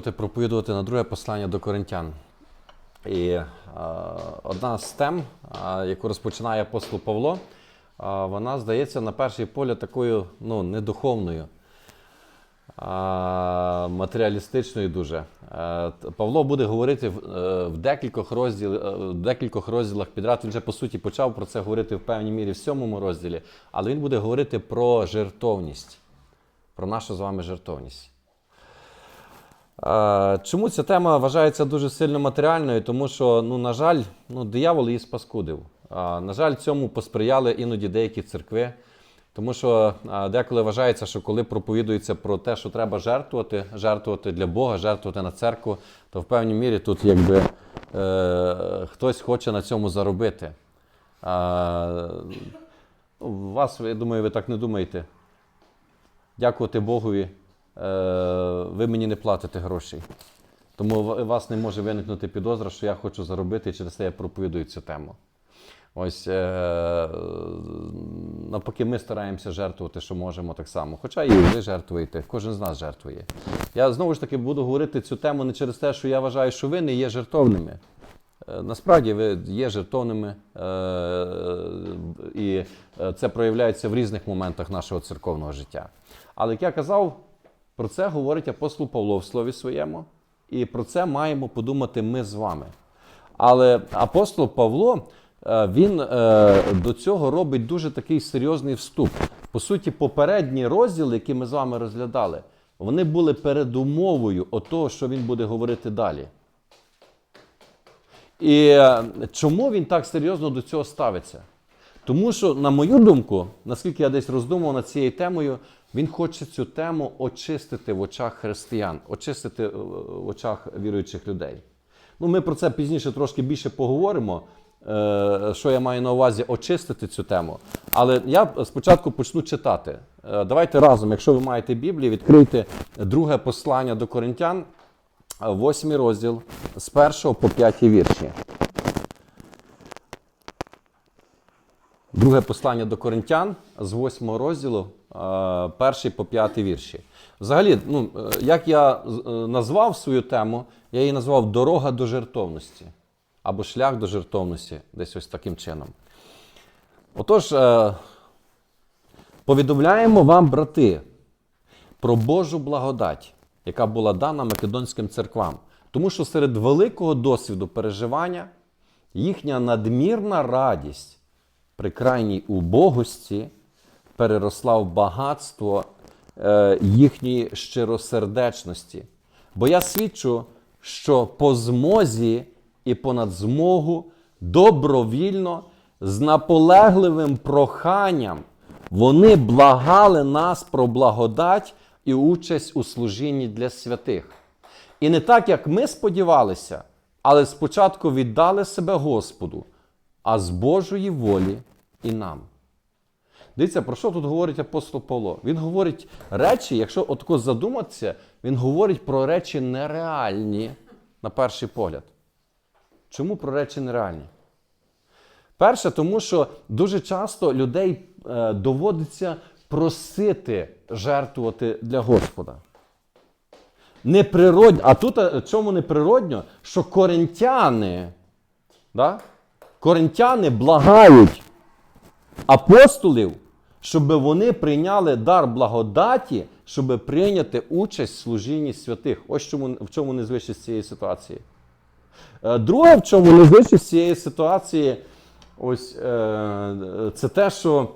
Проповідувати на друге послання до коринтян. І е, одна з тем, е, яку розпочинає апостол Павло, е, вона здається на перший погляд такою ну, недуховною, е, матеріалістичною дуже. Е, Павло буде говорити в, е, в, декількох розділ, е, в декількох розділах підряд. Він вже по суті почав про це говорити в певній мірі в сьомому розділі, але він буде говорити про жертовність, про нашу з вами жертовність. Чому ця тема вважається дуже сильно матеріальною? Тому що, ну, на жаль, ну, диявол її спаскудив. На жаль, цьому посприяли іноді деякі церкви. Тому що деколи вважається, що коли проповідується про те, що треба жертвувати, жертвувати для Бога, жертвувати на церкву, то в певній мірі тут якби е, хтось хоче на цьому заробити. А, ну, вас, я думаю, ви так не думаєте. Дякувати Богові, ви мені не платите грошей. Тому у вас не може виникнути підозра, що я хочу заробити, і через це я проповідую цю тему. Ось е, навпаки, ми стараємося жертвувати, що можемо так само. Хоча і ви жертвуєте, кожен з нас жертвує. Я знову ж таки буду говорити цю тему не через те, що я вважаю, що ви не є жертовними. Е, Насправді ви є жертовними, е, і е, це проявляється в різних моментах нашого церковного життя. Але як я казав, про це говорить апостол Павло в слові своєму, і про це маємо подумати ми з вами. Але апостол Павло е, він е, до цього робить дуже такий серйозний вступ. По суті, попередні розділи, які ми з вами розглядали, вони були передумовою того, що він буде говорити далі. І е, чому він так серйозно до цього ставиться? Тому що, на мою думку, наскільки я десь роздумував над цією темою, він хоче цю тему очистити в очах християн, очистити е, в очах віруючих людей. Ну, ми про це пізніше трошки більше поговоримо, е, що я маю на увазі очистити цю тему. Але я спочатку почну читати. Е, Давайте разом, якщо ви маєте Біблію, відкрийте друге послання до коринтян, е, восьмий розділ з першого по п'ятій вірші. Друге послання до коринтян з 8 розділу, е, перший по п'ятий вірші. Взагалі, ну, е, як я е, назвав свою тему, я її назвав Дорога до жертовності або шлях до жертовності, десь ось таким чином. Отож, е, повідомляємо вам, брати, про Божу благодать, яка була дана македонським церквам. Тому що серед великого досвіду переживання їхня надмірна радість при крайній убогості переросла в багатство е, їхньої щиросердечності. Бо я свідчу, що по змозі і понад змогу добровільно, з наполегливим проханням вони благали нас про благодать і участь у служінні для святих. І не так, як ми сподівалися, але спочатку віддали себе Господу, а з Божої волі і нам. Дивіться, про що тут говорить апостол Павло? Він говорить речі, якщо отко задуматися, він говорить про речі нереальні на перший погляд. Чому про речі нереальні? Перше, тому що дуже часто людей е, доводиться просити жертвувати для Господа. Неприродньо, а тут е, чому неприродньо, що коринтяни, да? коринтяни благають апостолів, щоб вони прийняли дар благодаті, щоб прийняти участь в служінні святих. Ось чому, в чому незвичність цієї ситуації. Е, Друге, в чому незвичність цієї ситуації, ось е, це те, що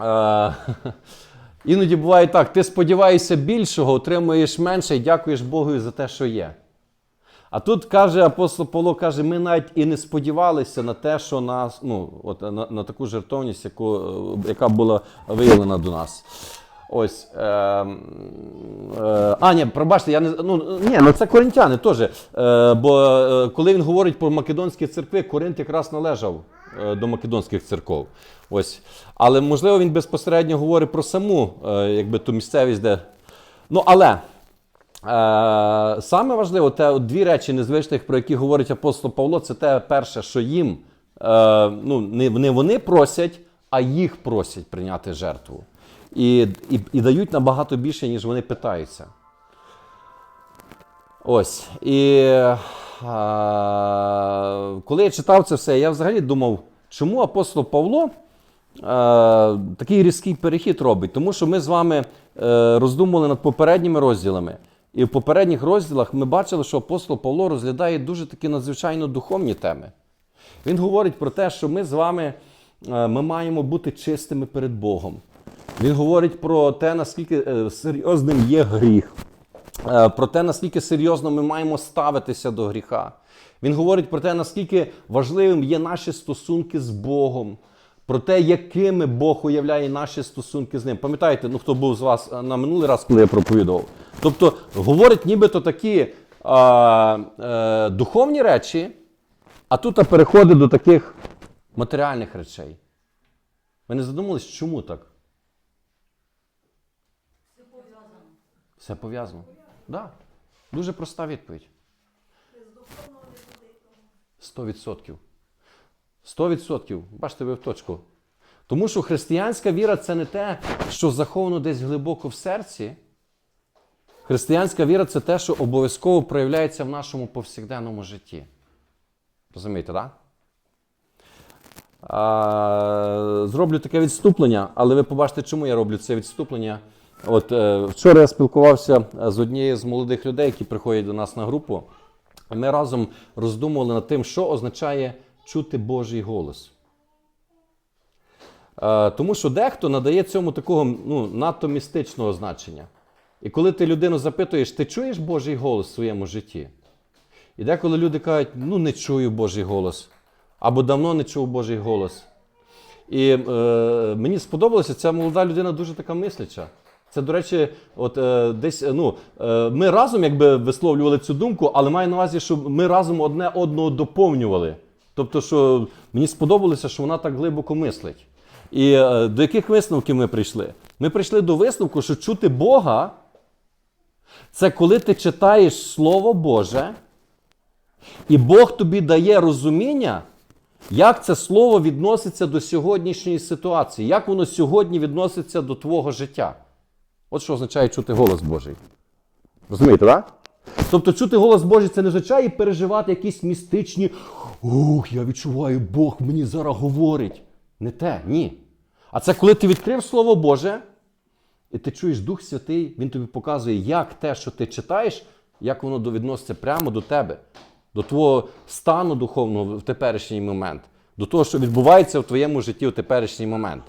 е, іноді буває так: ти сподіваєшся більшого, отримуєш менше і дякуєш Богу за те, що є. А тут каже апостол Павло, каже, ми навіть і не сподівалися на те, що нас, ну, от, на, на таку жертовність, яку, е, яка була виявлена до нас. Ось. Е, е, а, ні, пробачте, я не ну, ні, ну це коринтяни теж. Е, бо е, коли він говорить про македонські церкви, Коринт якраз належав е, до македонських церков. Ось. Але можливо він безпосередньо говорить про саму е, якби, ту місцевість, де. Ну, але. Е, саме важливо, те дві речі незвичних, про які говорить апостол Павло, це те перше, що їм е, ну, не, не вони просять, а їх просять прийняти жертву. І, і, і дають набагато більше, ніж вони питаються. Ось. І а, коли я читав це все, я взагалі думав, чому апостол Павло а, такий різкий перехід робить? Тому що ми з вами е, роздумували над попередніми розділами. І в попередніх розділах ми бачили, що апостол Павло розглядає дуже такі надзвичайно духовні теми. Він говорить про те, що ми з вами е, ми маємо бути чистими перед Богом. Він говорить про те, наскільки е, серйозним є гріх, е, про те, наскільки серйозно ми маємо ставитися до гріха. Він говорить про те, наскільки важливим є наші стосунки з Богом, про те, якими Бог уявляє наші стосунки з ним. Пам'ятаєте, ну хто був з вас е, на минулий раз, коли я проповідував? Тобто говорить нібито такі а, е, духовні речі, а тут переходить до таких матеріальних речей. Ви не задумались, чому так? Все пов'язано. Так. Да. Дуже проста відповідь. Сто відсотків. Сто відсотків. Бачите, ви в точку. Тому що християнська віра це не те, що заховано десь глибоко в серці. Християнська віра це те, що обов'язково проявляється в нашому повсякденному житті. Розумієте, так? Да? Зроблю таке відступлення, але ви побачите, чому я роблю це відступлення. От е, вчора я спілкувався з однією з молодих людей, які приходять до нас на групу. Ми разом роздумували над тим, що означає чути Божий голос. Е, тому що дехто надає цьому такого ну, надто містичного значення. І коли ти людину запитуєш, ти чуєш Божий голос в своєму житті? І деколи люди кажуть, ну не чую Божий голос, або давно не чув Божий голос. І е, мені сподобалося, ця молода людина дуже така мисляча. Це, до речі, от е, десь ну, е, ми разом якби висловлювали цю думку, але маю на увазі, що ми разом одне одного доповнювали. Тобто, що мені сподобалося, що вона так глибоко мислить. І е, до яких висновків ми прийшли? Ми прийшли до висновку, що чути Бога це коли ти читаєш Слово Боже, і Бог тобі дає розуміння, як це слово відноситься до сьогоднішньої ситуації, як воно сьогодні відноситься до твого життя. От що означає чути голос Божий. Розумієте, так? Тобто чути голос Божий це не означає переживати якісь містичні. Ух, я відчуваю, Бог мені зараз говорить. Не те, ні. А це коли ти відкрив Слово Боже, і ти чуєш Дух Святий, Він тобі показує, як те, що ти читаєш, як воно відноситься прямо до тебе, до твого стану духовного в теперішній момент, до того, що відбувається в твоєму житті в теперішній момент.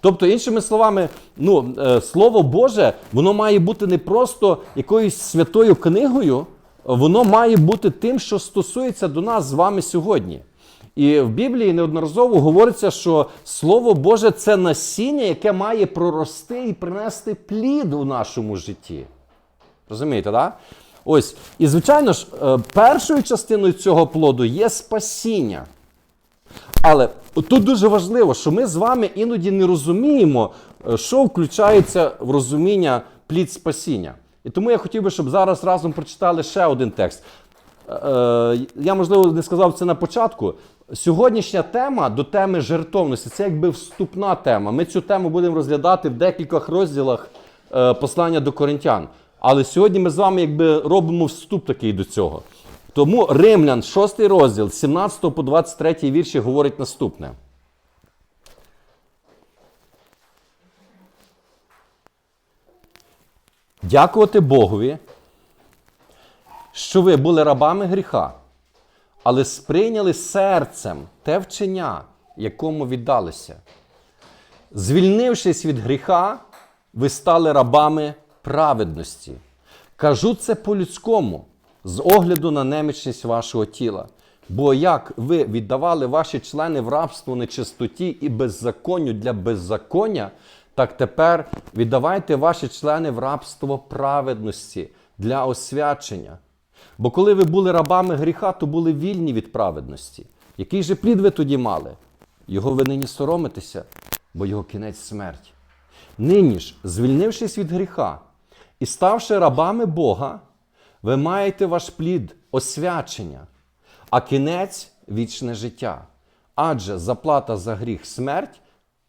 Тобто, іншими словами, ну, е, Слово Боже, воно має бути не просто якоюсь святою книгою, воно має бути тим, що стосується до нас з вами сьогодні. І в Біблії неодноразово говориться, що Слово Боже це насіння, яке має прорости і принести плід у нашому житті. Розумієте, так? Ось. І, звичайно ж, е, першою частиною цього плоду є спасіння. Але тут дуже важливо, що ми з вами іноді не розуміємо, е, що включається в розуміння плід спасіння. І тому я хотів би, щоб зараз разом прочитали ще один текст. Е, е, Я, можливо, не сказав це на початку. Сьогоднішня тема до теми жертовності це якби вступна тема. Ми цю тему будемо розглядати в декількох розділах е, послання до коринтян. Але сьогодні ми з вами якби робимо вступ такий до цього. Тому Римлян, 6 розділ, 17 по 23 вірші говорить наступне. Дякувати Богові, що ви були рабами гріха, але сприйняли серцем те вчення, якому віддалися. Звільнившись від гріха, ви стали рабами праведності. Кажу це по-людському, з огляду на немічність вашого тіла. Бо як ви віддавали ваші члени в рабство нечистоті і беззаконню для беззаконня, так тепер віддавайте ваші члени в рабство праведності для освячення. Бо коли ви були рабами гріха, то були вільні від праведності. Який же плід ви тоді мали? Його ви нині соромитеся, бо його кінець смерть. Нині ж, звільнившись від гріха і ставши рабами Бога, ви маєте ваш плід освячення, а кінець вічне життя. Адже заплата за гріх смерть,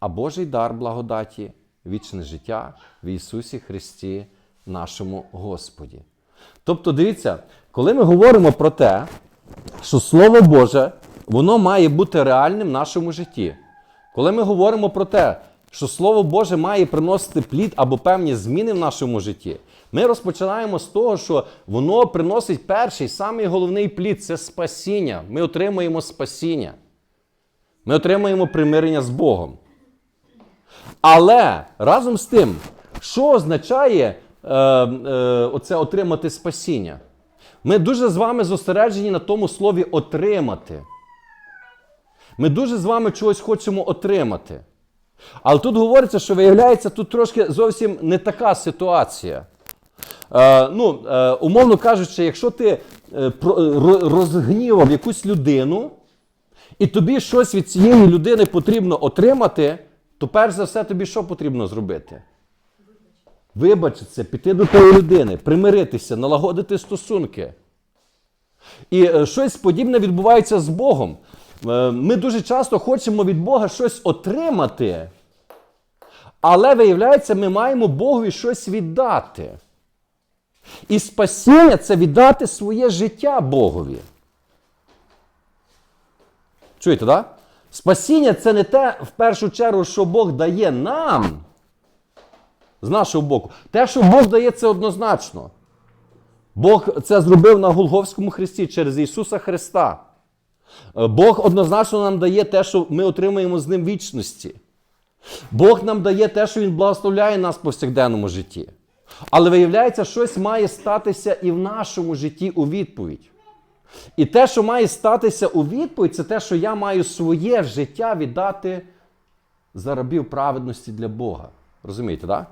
а Божий дар благодаті вічне життя в Ісусі Христі, нашому Господі. Тобто, дивіться, коли ми говоримо про те, що Слово Боже, воно має бути реальним в нашому житті. Коли ми говоримо про те, що Слово Боже має приносити плід або певні зміни в нашому житті, ми розпочинаємо з того, що воно приносить перший, самий головний плід це спасіння. Ми отримуємо спасіння. Ми отримуємо примирення з Богом. Але разом з тим, що означає е, е, оце отримати спасіння? Ми дуже з вами зосереджені на тому слові отримати. Ми дуже з вами чогось хочемо отримати. Але тут говориться, що виявляється, тут трошки зовсім не така ситуація. Е, ну, е, умовно кажучи, якщо ти е, розгнівав якусь людину, і тобі щось від цієї людини потрібно отримати, то перш за все тобі що потрібно зробити? Вибачитися, піти до тої людини, примиритися, налагодити стосунки. І е, щось подібне відбувається з Богом. Е, Ми дуже часто хочемо від Бога щось отримати, але виявляється, ми маємо Богові щось віддати. І спасіння це віддати своє життя Богові. Чуєте, так? Да? Спасіння це не те, в першу чергу, що Бог дає нам з нашого боку. Те, що Бог дає, це однозначно. Бог це зробив на Голговському хресті через Ісуса Христа. Е, Бог однозначно нам дає те, що ми отримуємо з Ним вічності. Бог нам дає те, що Він благословляє нас в повсякденному житті. Але виявляється, щось має статися і в нашому житті у відповідь. І те, що має статися у відповідь, це те, що я маю своє життя віддати за рабів праведності для Бога. Розумієте, так?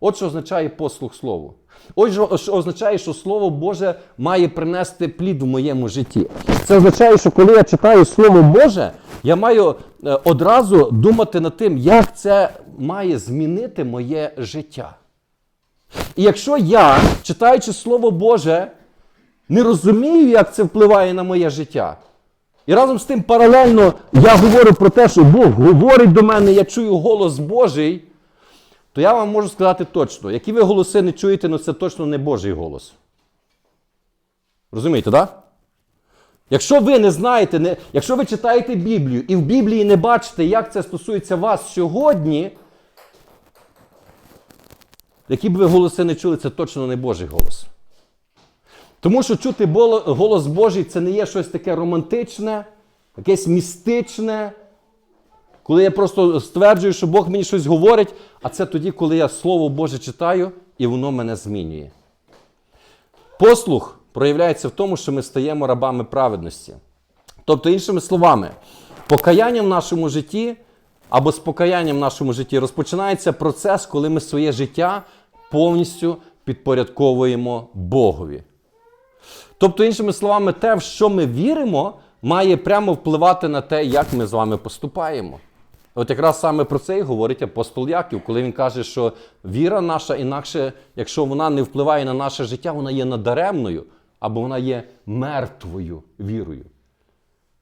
От що означає послух Слову. От що означає, що Слово Боже має принести плід в моєму житті. Це означає, що коли я читаю Слово Боже, я маю е, одразу думати над тим, як це має змінити моє життя. І якщо я, читаючи Слово Боже, не розумію, як це впливає на моє життя. І разом з тим паралельно я говорю про те, що Бог говорить до мене, я чую голос Божий, то я вам можу сказати точно, які ви голоси не чуєте, ну це точно не Божий голос. Розумієте, так? Да? Якщо ви не знаєте, не, якщо ви читаєте Біблію і в Біблії не бачите, як це стосується вас сьогодні, які б ви голоси не чули, це точно не Божий голос. Тому що чути голос Божий це не є щось таке романтичне, якесь містичне, коли я просто стверджую, що Бог мені щось говорить, а це тоді, коли я Слово Боже читаю і воно мене змінює. Послух проявляється в тому, що ми стаємо рабами праведності. Тобто, іншими словами, покаянням в нашому житті або з покаянням в нашому житті розпочинається процес, коли ми своє життя повністю підпорядковуємо Богові. Тобто, іншими словами, те, в що ми віримо, має прямо впливати на те, як ми з вами поступаємо. От якраз саме про це і говорить апостол Яків, коли він каже, що віра наша, інакше, якщо вона не впливає на наше життя, вона є надаремною або вона є мертвою вірою.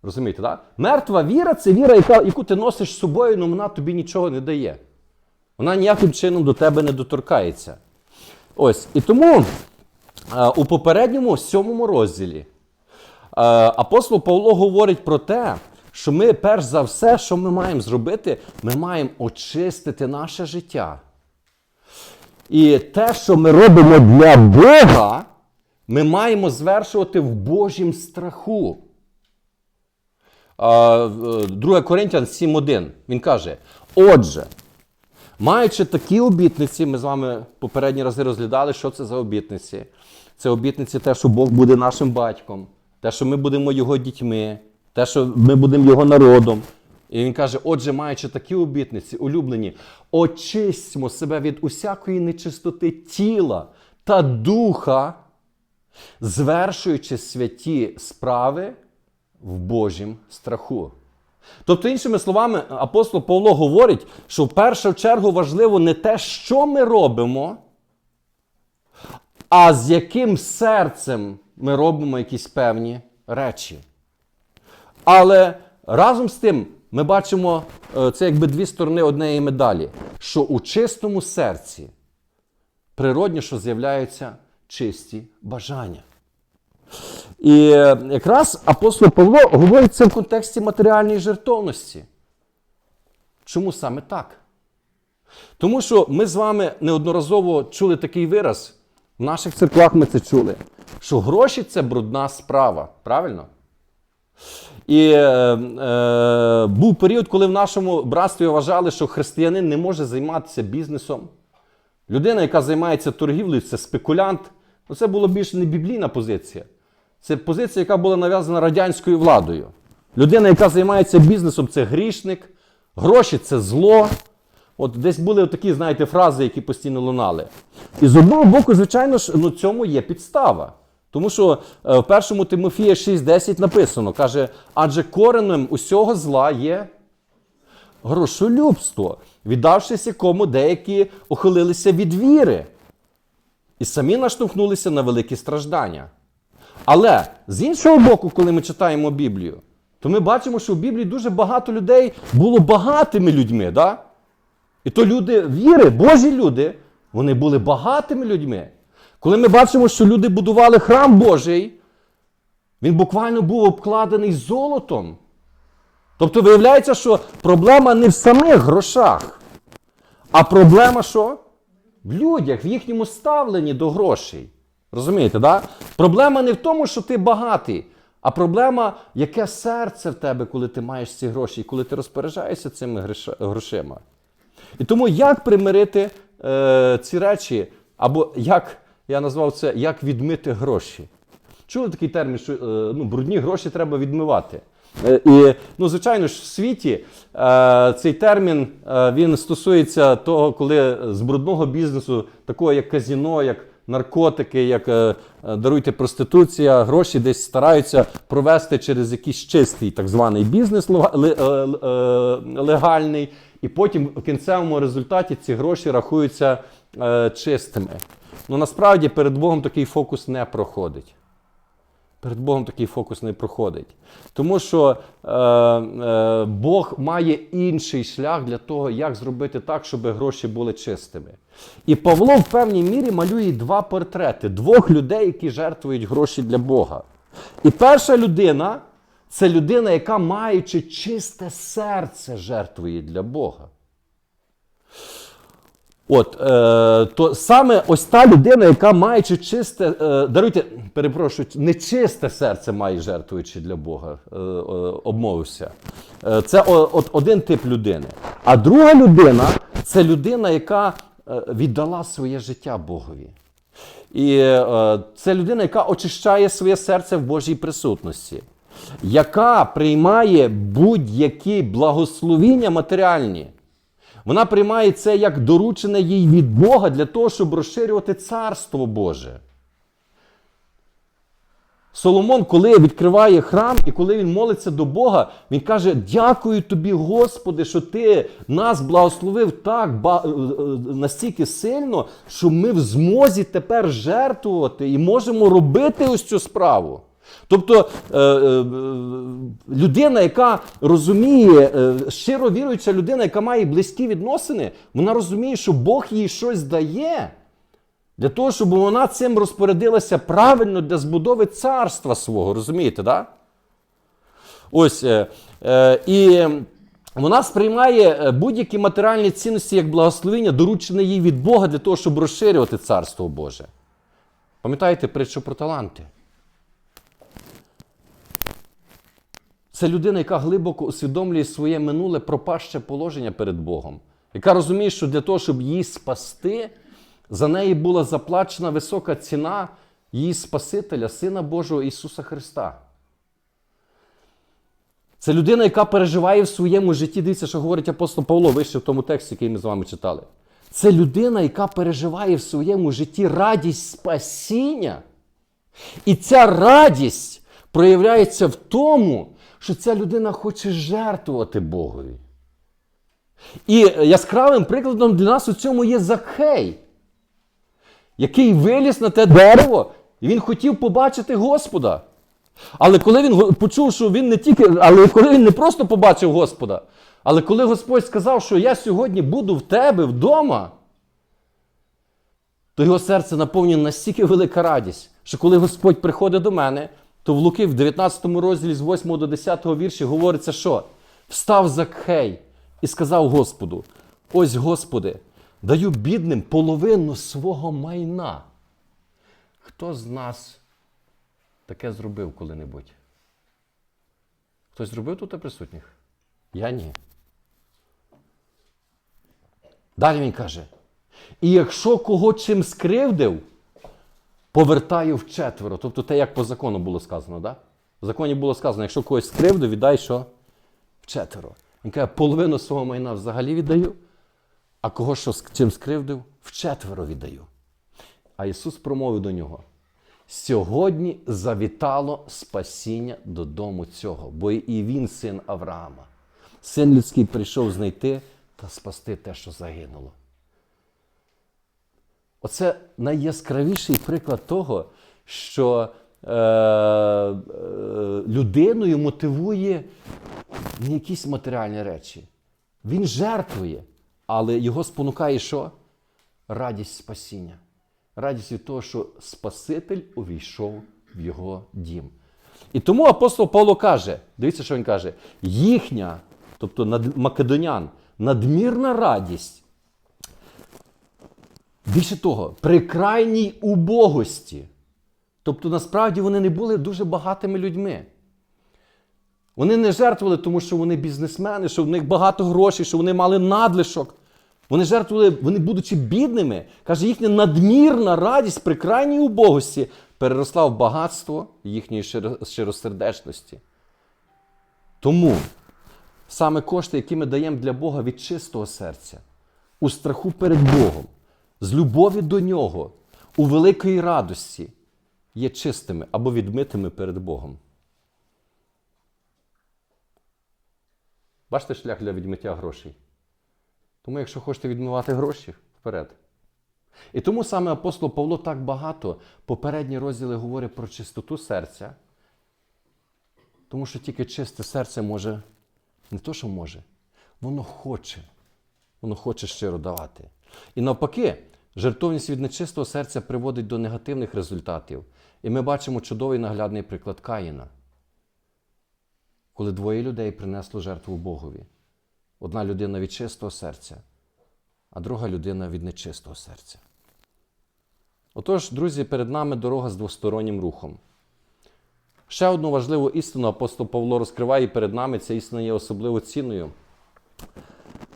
Розумієте, так? Мертва віра це віра, яка, яку ти носиш з собою, але вона тобі нічого не дає. Вона ніяким чином до тебе не доторкається. Ось. І тому у попередньому сьомому розділі е, апостол Павло говорить про те, що ми, перш за все, що ми маємо зробити, ми маємо очистити наше життя. І те, що ми робимо для Бога, ми маємо звершувати в Божім страху. Е, 2 Коринтян 7.1. Він каже: Отже, маючи такі обітниці, ми з вами попередні рази розглядали, що це за обітниці. Це обітниці те, що Бог буде нашим батьком, те, що ми будемо його дітьми, те, що ми будемо його народом. І він каже: отже, маючи такі обітниці, улюблені, очистимо себе від усякої нечистоти тіла та духа, звершуючи святі справи в Божім страху. Тобто, іншими словами, апостол Павло говорить, що в першу чергу важливо не те, що ми робимо, а з яким серцем ми робимо якісь певні речі. Але разом з тим ми бачимо е, це якби дві сторони однієї медалі, що у чистому серці природньо, що з'являються чисті бажання. І якраз апостол Павло говорить це в контексті матеріальної жертовності. Чому саме так? Тому що ми з вами неодноразово чули такий вираз. В наших церквах ми це чули, що гроші це брудна справа. Правильно? І е, е, був період, коли в нашому братстві вважали, що християнин не може займатися бізнесом. Людина, яка займається торгівлею, це спекулянт. Ну, це була більш не біблійна позиція. Це позиція, яка була нав'язана радянською владою. Людина, яка займається бізнесом, це грішник, гроші це зло. От десь були такі, знаєте, фрази, які постійно лунали. І з одного боку, звичайно ж, ну, цьому є підстава. Тому що е, в першому Тимофія 6.10 написано, каже, адже коренем усього зла є грошолюбство, віддавшись якому деякі ухилилися від віри і самі наштовхнулися на великі страждання. Але з іншого боку, коли ми читаємо Біблію, то ми бачимо, що в Біблії дуже багато людей було багатими людьми. Да? І то люди віри, Божі люди, вони були багатими людьми. Коли ми бачимо, що люди будували храм Божий, він буквально був обкладений золотом. Тобто виявляється, що проблема не в самих грошах, а проблема що? В людях, в їхньому ставленні до грошей. Розумієте, да? Проблема не в тому, що ти багатий, а проблема, яке серце в тебе, коли ти маєш ці гроші, і коли ти розпоряджаєшся цими грошима. І тому як примирити е, ці речі, або як я назвав це, як відмити гроші? Чули такий термін, що е, ну, брудні гроші треба відмивати. Е, і, ну, звичайно ж, в світі е, цей термін е, він стосується того, коли з брудного бізнесу, такого як казіно, як наркотики, як е, е, даруйте проституція, гроші десь стараються провести через якийсь чистий так званий бізнес е, легальний, і потім в кінцевому результаті ці гроші рахуються чистими. Ну насправді перед Богом такий фокус не проходить. Перед Богом такий фокус не проходить. Тому що е, е, Бог має інший шлях для того, як зробити так, щоб гроші були чистими. І Павло в певній мірі малює два портрети двох людей, які жертвують гроші для Бога. І перша людина це людина, яка, маючи чисте серце, жертвує для Бога. От, е, то саме ось та людина, яка маючи чисте, е, даруйте, перепрошую, нечисте серце має жертвуючи для Бога, е, е, обмовився. Е, це о, от один тип людини. А друга людина це людина, яка е, віддала своє життя Богові. І е, це людина, яка очищає своє серце в Божій присутності, яка приймає будь-які благословіння матеріальні. Вона приймає це як доручене їй від Бога для того, щоб розширювати царство Боже. Соломон, коли відкриває храм і коли він молиться до Бога, він каже: Дякую тобі, Господи, що ти нас благословив так е, е, настільки сильно, що ми в змозі тепер жертвувати і можемо робити ось цю справу. Тобто е, е, людина, яка розуміє, е, щиро віруюча людина, яка має близькі відносини, вона розуміє, що Бог їй щось дає. Для того, щоб вона цим розпорядилася правильно для збудови царства свого, розумієте, да? Ось. І вона сприймає будь-які матеріальні цінності як благословення, доручене їй від Бога для того, щоб розширювати царство Боже. Пам'ятаєте притчу про таланти? Це людина, яка глибоко усвідомлює своє минуле пропаще положення перед Богом, яка розуміє, що для того, щоб її спасти, за неї була заплачена висока ціна її Спасителя, Сина Божого Ісуса Христа. Це людина, яка переживає в своєму житті. Дивіться, що говорить апостол Павло вище в тому тексті, який ми з вами читали. Це людина, яка переживає в своєму житті радість спасіння. І ця радість проявляється в тому, що ця людина хоче жертвувати Богові. І яскравим прикладом для нас у цьому є Закхей, який виліз на те дерево, і він хотів побачити Господа. Але коли він почув, що він не тільки, але коли він не просто побачив Господа, але коли Господь сказав, що я сьогодні буду в тебе вдома, то його серце наповнює настільки велика радість, що коли Господь приходить до мене, то в Луки в 19 розділі з 8 до 10 вірші говориться, що встав Закхей і сказав Господу: Ось, Господи, даю бідним половину свого майна. Хто з нас таке зробив коли-небудь? Хтось зробив тут присутніх? Я ні. Далі він каже: і якщо кого чим скривдив, повертаю вчетверо. Тобто те, як по закону було сказано, да? В законі було сказано, якщо когось скривдив, віддай що? Вчетверо. Він каже, половину свого майна взагалі віддаю, а кого що чим скривдив, вчетверо віддаю. А Ісус промовив до нього: сьогодні завітало спасіння додому цього, бо і він син Авраама. Син людський прийшов знайти та спасти те, що загинуло. Оце найяскравіший приклад того, що е, е, людиною мотивує не якісь матеріальні речі. Він жертвує, але його спонукає що? Радість спасіння. Радість від того, що Спаситель увійшов в його дім. І тому апостол Павло каже: дивіться, що він каже: їхня, тобто над, македонян, надмірна радість Більше того, при крайній убогості. Тобто, насправді вони не були дуже багатими людьми. Вони не жертвували, тому що вони бізнесмени, що в них багато грошей, що вони мали надлишок. Вони жертвували, вони, будучи бідними, каже, їхня надмірна радість при крайній убогості переросла в багатство їхньої щиро- щиросердечності. Тому саме кошти, які ми даємо для Бога від чистого серця, у страху перед Богом, з любові до Нього, у великої радості, є чистими або відмитими перед Богом. Бачите шлях для відмиття грошей. Тому, якщо хочете відмивати гроші, вперед. І тому саме апостол Павло так багато попередні розділи говорить про чистоту серця, тому що тільки чисте серце може, не то, що може, воно хоче. Воно хоче щиро давати. І навпаки, жертовність від нечистого серця приводить до негативних результатів. І ми бачимо чудовий наглядний приклад Каїна, коли двоє людей принесло жертву Богові. Одна людина від чистого серця, а друга людина від нечистого серця. Отож, друзі, перед нами дорога з двостороннім рухом. Ще одну важливу істину апостол Павло розкриває перед нами, ця істина є особливо цінною.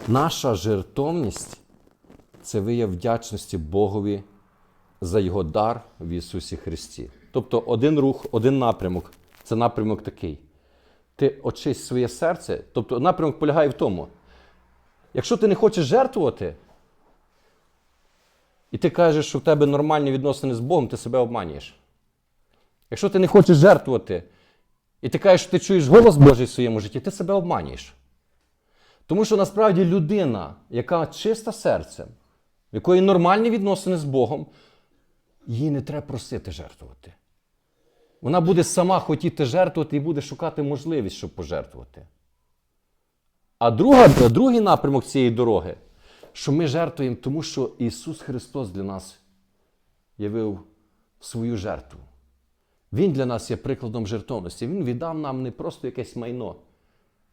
Наша жертовність це вияв вдячності Богові за його дар в Ісусі Христі. Тобто один рух, один напрямок це напрямок такий. Ти очисть своє серце, тобто напрямок полягає в тому, якщо ти не хочеш жертвувати, і ти кажеш, що в тебе нормальні відносини з Богом, ти себе обманюєш. Якщо ти не хочеш жертвувати, і ти кажеш, що ти чуєш голос Божий в своєму житті, ти себе обманюєш. Тому що насправді людина, яка чиста серцем, в якої нормальні відносини з Богом, їй не треба просити жертвувати. Вона буде сама хотіти жертвувати і буде шукати можливість, щоб пожертвувати. А друга, другий напрямок цієї дороги, що ми жертвуємо, тому що Ісус Христос для нас явив свою жертву. Він для нас є прикладом жертовності. Він віддав нам не просто якесь майно.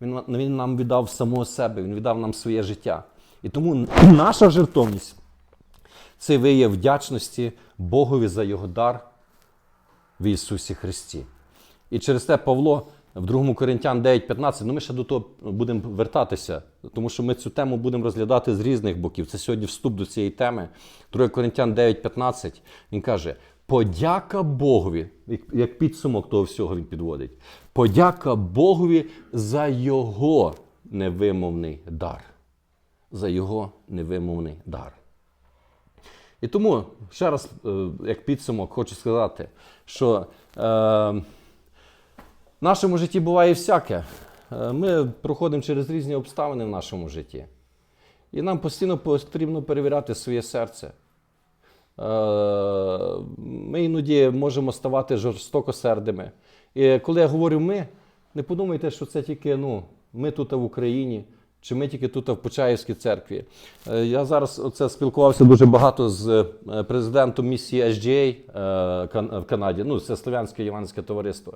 Він, він нам віддав самого себе, Він віддав нам своє життя. І тому наша жертовність це вияв вдячності Богові за його дар в Ісусі Христі. І через те Павло в 2 Коринтян 9.15, ну ми ще до того будемо вертатися, тому що ми цю тему будемо розглядати з різних боків. Це сьогодні вступ до цієї теми. 2 Коринтян 9.15, він каже: подяка Богові, як- підсумок того всього він підводить. Подяка Богові за його невимовний дар. За його невимовний дар. І тому, ще раз, е, як підсумок, хочу сказати, що е, в нашому житті буває всяке. Е, Ми проходимо через різні обставини в нашому житті. І нам постійно потрібно перевіряти своє серце. Е, Ми іноді можемо ставати жорстокосердими. І коли я говорю ми, не подумайте, що це тільки ну, ми тут в Україні, чи ми тільки тут в Почаївській церкві. Е, Я зараз оце спілкувався дуже багато з е, президентом місії SGA е, в Канаді. Ну, це Слов'янське Євангельське товариство.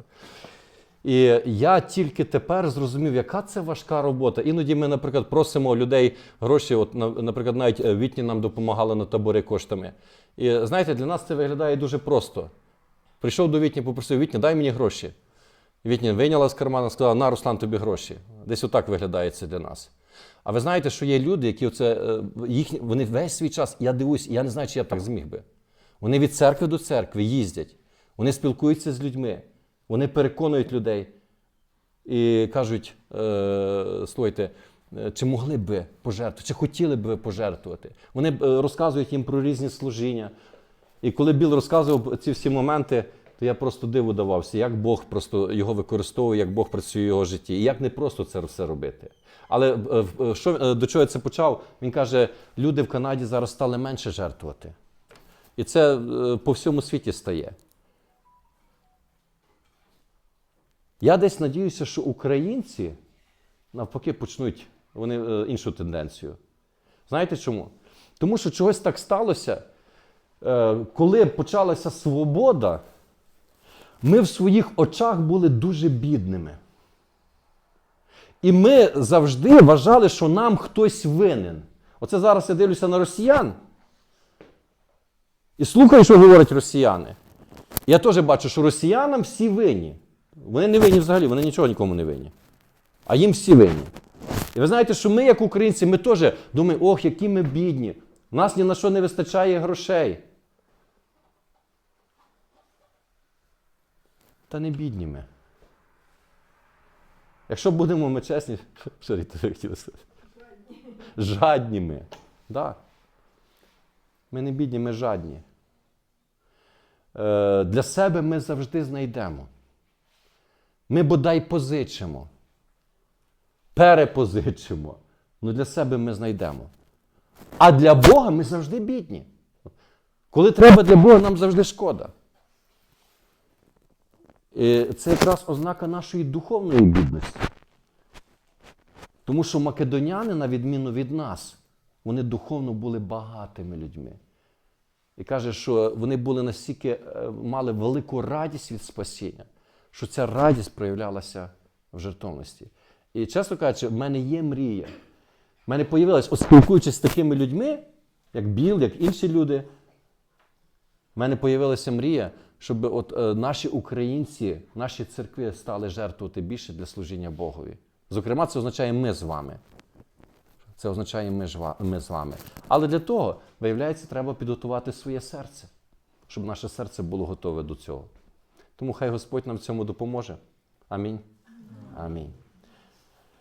І я тільки тепер зрозумів, яка це важка робота. Іноді ми, наприклад, просимо людей гроші. От, наприклад, навіть Вітні нам допомагали на табори коштами. І знаєте, для нас це виглядає дуже просто. Прийшов до Вітні, попросив Вітні, дай мені гроші. І Вітня вийняла з кармана, сказала, на, Руслан, тобі гроші. Десь отак виглядає це для нас. А ви знаєте, що є люди, які оце, е, їхні, вони весь свій час, я дивуюсь, я не знаю, чи я так зміг би. Вони від церкви до церкви їздять, вони спілкуються з людьми, вони переконують людей і кажуть: е, слухайте, е, чи могли б пожертвувати, чи хотіли б ви пожертвувати. Вони розказують їм про різні служіння. І коли Біл розказував ці всі моменти, то я просто диву давався, як Бог просто його використовує, як Бог працює в його житті. І як не просто це все робити. Але е, е, що, е, до чого я це почав? Він каже: люди в Канаді зараз стали менше жертвувати. І це по всьому світі стає. Я десь надіюся, що українці навпаки почнуть вони іншу тенденцію. Знаєте чому? Тому що чогось так сталося, коли почалася свобода, ми в своїх очах були дуже бідними. І ми завжди вважали, що нам хтось винен. Оце зараз я дивлюся на росіян. І слухаю, що говорять росіяни. Я теж бачу, що росіянам всі винні. Вони не винні взагалі, вони нічого нікому не винні. А їм всі винні. І ви знаєте, що ми, як українці, ми теж думаємо, ох, які ми бідні. У нас ні на що не вистачає грошей. Та не бідні ми. Якщо будемо ми чесні, що Ріта, ви хотіли сказати? Ми. Да. Ми не бідні, ми жадні. Е, для себе ми завжди знайдемо. Ми бодай позичимо, перепозичимо. Ну для себе ми знайдемо. А для Бога ми завжди бідні. Коли треба для Бога, нам завжди шкода. І це якраз ознака нашої духовної бідності. Тому що македоняни, на відміну від нас, вони духовно були багатими людьми. І каже, що вони були настільки, е, мали велику радість від спасіння, що ця радість проявлялася в жертовності. І чесно кажучи, в мене є мрія. В мене появилась, от спілкуючись з такими людьми, як Біл, як інші люди, в мене появилася мрія, щоб от, е, наші українці, наші церкви стали жертвувати більше для служіння Богові. Зокрема, це означає ми з вами. Це означає ми, ми з вами. Але для того, виявляється, треба підготувати своє серце, щоб наше серце було готове до цього. Тому хай Господь нам в цьому допоможе. Амінь. Амінь.